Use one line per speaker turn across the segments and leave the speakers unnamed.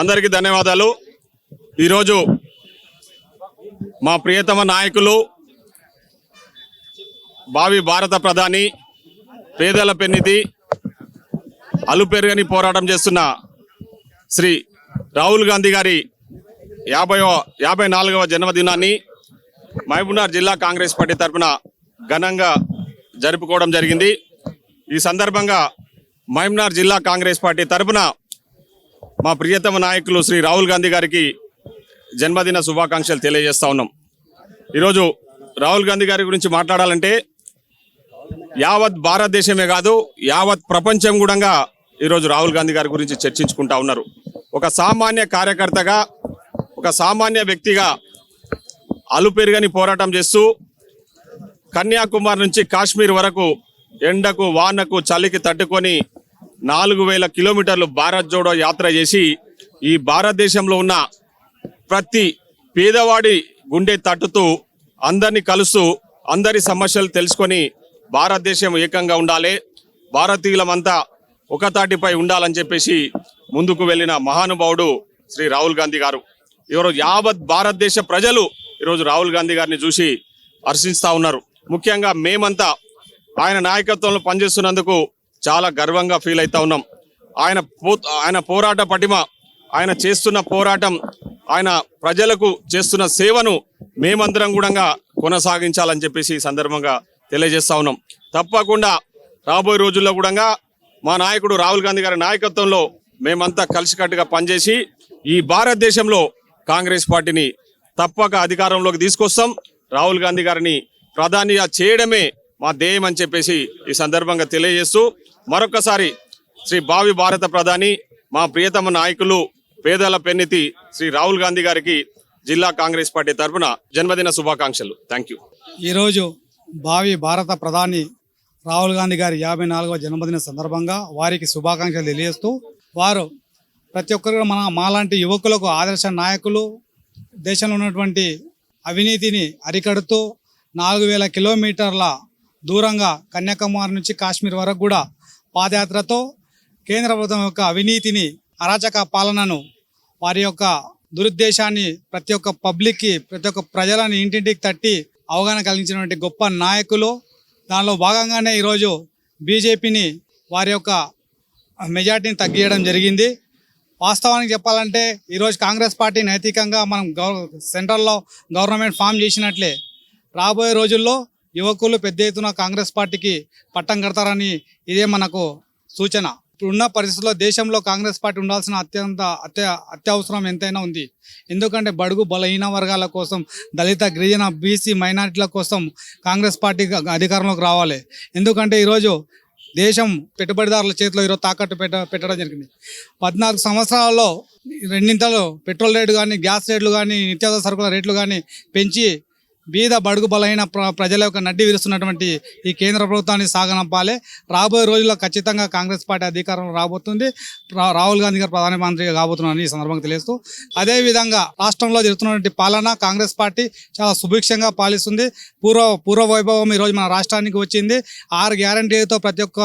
అందరికీ ధన్యవాదాలు. ఈరోజు మా ప్రియతమ నాయకులు భావి భారత ప్రధాని పేదల పెన్నిధి అలుపెరుగని పోరాటం చేస్తున్న శ్రీ రాహుల్ గాంధీ గారి యాభైవ యాభై నాలుగవ జన్మదినాన్ని మహబూబ్నగర్ జిల్లా కాంగ్రెస్ పార్టీ తరఫున ఘనంగా జరుపుకోవడం జరిగింది. ఈ సందర్భంగా మహబూబ్నగర్ జిల్లా కాంగ్రెస్ పార్టీ తరఫున మా ప్రియతమ నాయకులు శ్రీ రాహుల్ గాంధీ గారికి జన్మదిన శుభాకాంక్షలు తెలియజేస్తా ఉన్నాం. ఈరోజు రాహుల్ గాంధీ గారి గురించి మాట్లాడాలంటే యావత్ భారతదేశమే కాదు యావత్ ప్రపంచం కూడా ఈరోజు రాహుల్ గాంధీ గారి గురించి చర్చించుకుంటా ఉన్నారు. ఒక సామాన్య కార్యకర్తగా ఒక సామాన్య వ్యక్తిగా అలుపెరుగని పోరాటం చేస్తూ కన్యాకుమారి నుంచి కాశ్మీర్ వరకు ఎండకు వానకు చలికి తట్టుకొని నాలుగు వేల కిలోమీటర్లు భారత్ జోడో యాత్ర చేసి ఈ భారతదేశంలో ఉన్న ప్రతి పేదవాడి గుండె తట్టుతూ అందరినీ కలుస్తూ అందరి సమస్యలు తెలుసుకొని భారతదేశం ఏకంగా ఉండాలి. భారతీయులమంతా ఒకతాటిపై ఉండాలని చెప్పేసి ముందుకు వెళ్ళిన మహానుభావుడు శ్రీ రాహుల్ గాంధీ గారు. ఈరోజు యావత్ భారతదేశ ప్రజలు ఈరోజు రాహుల్ గాంధీ గారిని చూసి హర్షిస్తూ ఉన్నారు. ముఖ్యంగా మేమంతా ఆయన నాయకత్వంలో పనిచేస్తున్నందుకు చాలా గర్వంగా ఫీల్ అవుతా ఉన్నాం. ఆయన పో ఆయన పోరాట పటిమ ఆయన చేస్తున్న పోరాటం ఆయన ప్రజలకు చేస్తున్న సేవను మేమందరం కూడా కొనసాగించాలని చెప్పేసి ఈ సందర్భంగా తెలియజేస్తా ఉన్నాం. తప్పకుండా రాబోయే రోజుల్లో కూడా మా నాయకుడు రాహుల్ గాంధీ గారి నాయకత్వంలో మేమంతా కలిసికట్టుగా పనిచేసి ఈ భారతదేశంలో కాంగ్రెస్ పార్టీని తప్పక అధికారంలోకి తీసుకొస్తాం. రాహుల్ గాంధీ గారిని ప్రధానిగా చేయడమే మా ధ్యేయం అని చెప్పేసి ఈ సందర్భంగా తెలియజేస్తూ మరొకసారి శ్రీ భావి భారత ప్రధాని మా ప్రియతమ నాయకులు పేదల పెన్నితి శ్రీ రాహుల్ గాంధీ గారికి జిల్లా కాంగ్రెస్ పార్టీ తరఫున జన్మదిన శుభాకాంక్షలు. థ్యాంక్ యూ
ఈరోజు భావి భారత ప్రధాని రాహుల్ గాంధీ గారి యాభై నాలుగవ జన్మదిన సందర్భంగా వారికి శుభాకాంక్షలు తెలియజేస్తూ వారు ప్రతి ఒక్కరు మన మాలాంటి యువకులకు ఆదర్శ నాయకులు దేశంలో ఉన్నటువంటి అవినీతిని అరికడుతూ నాలుగు వేల కిలోమీటర్ల దూరంగా కన్యాకుమారి నుంచి కాశ్మీర్ వరకు కూడా పాదయాత్రతో కేంద్ర ప్రభుత్వం యొక్క అవినీతిని అరాచక పాలనను వారి యొక్క దురుద్దేశాన్ని ప్రతి ఒక్క పబ్లిక్కి ప్రతి ఒక్క ప్రజలను ఇంటింటికి తట్టి అవగాహన కలిగించినటువంటి గొప్ప నాయకులు. దానిలో భాగంగానే ఈరోజు బీజేపీని వారి యొక్క మెజార్టీని తగ్గియడం జరిగింది. వాస్తవానికి చెప్పాలంటే ఈరోజు కాంగ్రెస్ పార్టీ నైతికంగా మనం గవ సెంట్రల్లో గవర్నమెంట్ ఫామ్ చేసినట్లే రాబోయే రోజుల్లో యువకులు పెద్ద ఎత్తున కాంగ్రెస్ పార్టీకి పట్టం కడతారని ఇదే మనకు సూచన. ఇప్పుడున్న పరిస్థితుల్లో దేశంలో కాంగ్రెస్ పార్టీ ఉండాల్సిన అత్యంత అత్య అత్యవసరం ఎంతైనా ఉంది. ఎందుకంటే బడుగు బలహీన వర్గాల కోసం దళిత గిరిజన బీసీ మైనారిటీల కోసం కాంగ్రెస్ పార్టీ అధికారంలోకి రావాలి. ఎందుకంటే ఈరోజు దేశం పెట్టుబడిదారుల చేతిలో ఈరోజు తాకట్టు పెట్ట పెట్టడం జరిగింది. పద్నాలుగు సంవత్సరాలలో రెండింతలు పెట్రోల్ రేటు కానీ గ్యాస్ రేట్లు కానీ నిత్యావసర సరుకుల రేట్లు కానీ పెంచి బీద బడుగు బలహీన ప్ర ప్రజల యొక్క నడ్డి విరుస్తున్నటువంటి ఈ కేంద్ర ప్రభుత్వాన్ని సాగనంపాలి. రాబోయే రోజుల్లో ఖచ్చితంగా కాంగ్రెస్ పార్టీ అధికారంలో రాబోతుంది. రాహుల్ గాంధీ గారు ప్రధానమంత్రిగా కాబోతున్నారని ఈ సందర్భంగా తెలుస్తూ అదేవిధంగా రాష్ట్రంలో జరుగుతున్నటువంటి పాలన కాంగ్రెస్ పార్టీ చాలా సుభిక్షంగా పాలిస్తుంది. పూర్వ పూర్వ వైభవం ఈరోజు మన రాష్ట్రానికి వచ్చింది. ఆరు గ్యారంటీలతో ప్రతి ఒక్క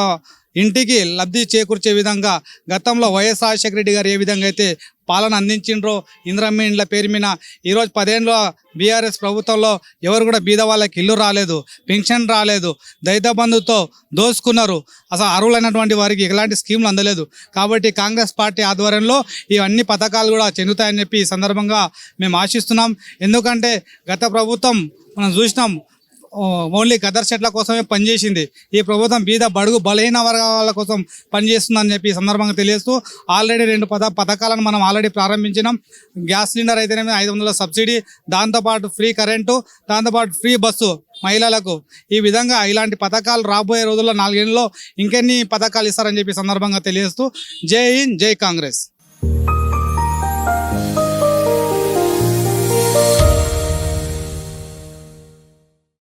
ఇంటికి లబ్ధి చేకూర్చే విధంగా గతంలో వైఎస్ రాజశేఖర రెడ్డి గారు ఏ విధంగా అయితే పాలన అందించిండ్రో ఇంద్రమ్మ ఇండ్ల పేరు మీద ఈరోజు పదేళ్ళ బీఆర్ఎస్ ప్రభుత్వంలో ఎవరు కూడా బీద వాళ్ళకి ఇల్లు రాలేదు పెన్షన్ రాలేదు దళిత బంధుతో దోసుకున్నారు. అసలు అర్హులైనటువంటి వారికి ఎలాంటి స్కీములు అందలేదు. కాబట్టి కాంగ్రెస్ పార్టీ ఆధ్వర్యంలో ఇవన్నీ పథకాలు కూడా చెందుతాయని చెప్పి ఈ సందర్భంగా మేము ఆశిస్తున్నాం. ఎందుకంటే గత ప్రభుత్వం మనం చూసినాం ఓన్లీ గదర్ చెట్ల కోసమే పనిచేసింది ఈ ప్రభుత్వం బీద బడుగు బలహీన వర్గాల కోసం పనిచేస్తుందని చెప్పి సందర్భంగా తెలియస్తూ ఆల్రెడీ రెండు పద పథకాలను మనం ఆల్రెడీ ప్రారంభించినాం. గ్యాస్ సిలిండర్ అయితేనేమి ఐదు వందల సబ్సిడీ దాంతోపాటు ఫ్రీ కరెంటు దాంతోపాటు ఫ్రీ బస్సు మహిళలకు. ఈ విధంగా ఇలాంటి పథకాలు రాబోయే రోజుల్లో నాలుగేళ్ళలో ఇంకెన్ని పథకాలు ఇస్తారని చెప్పి సందర్భంగా తెలియజేస్తూ జై హింద్ జై కాంగ్రెస్.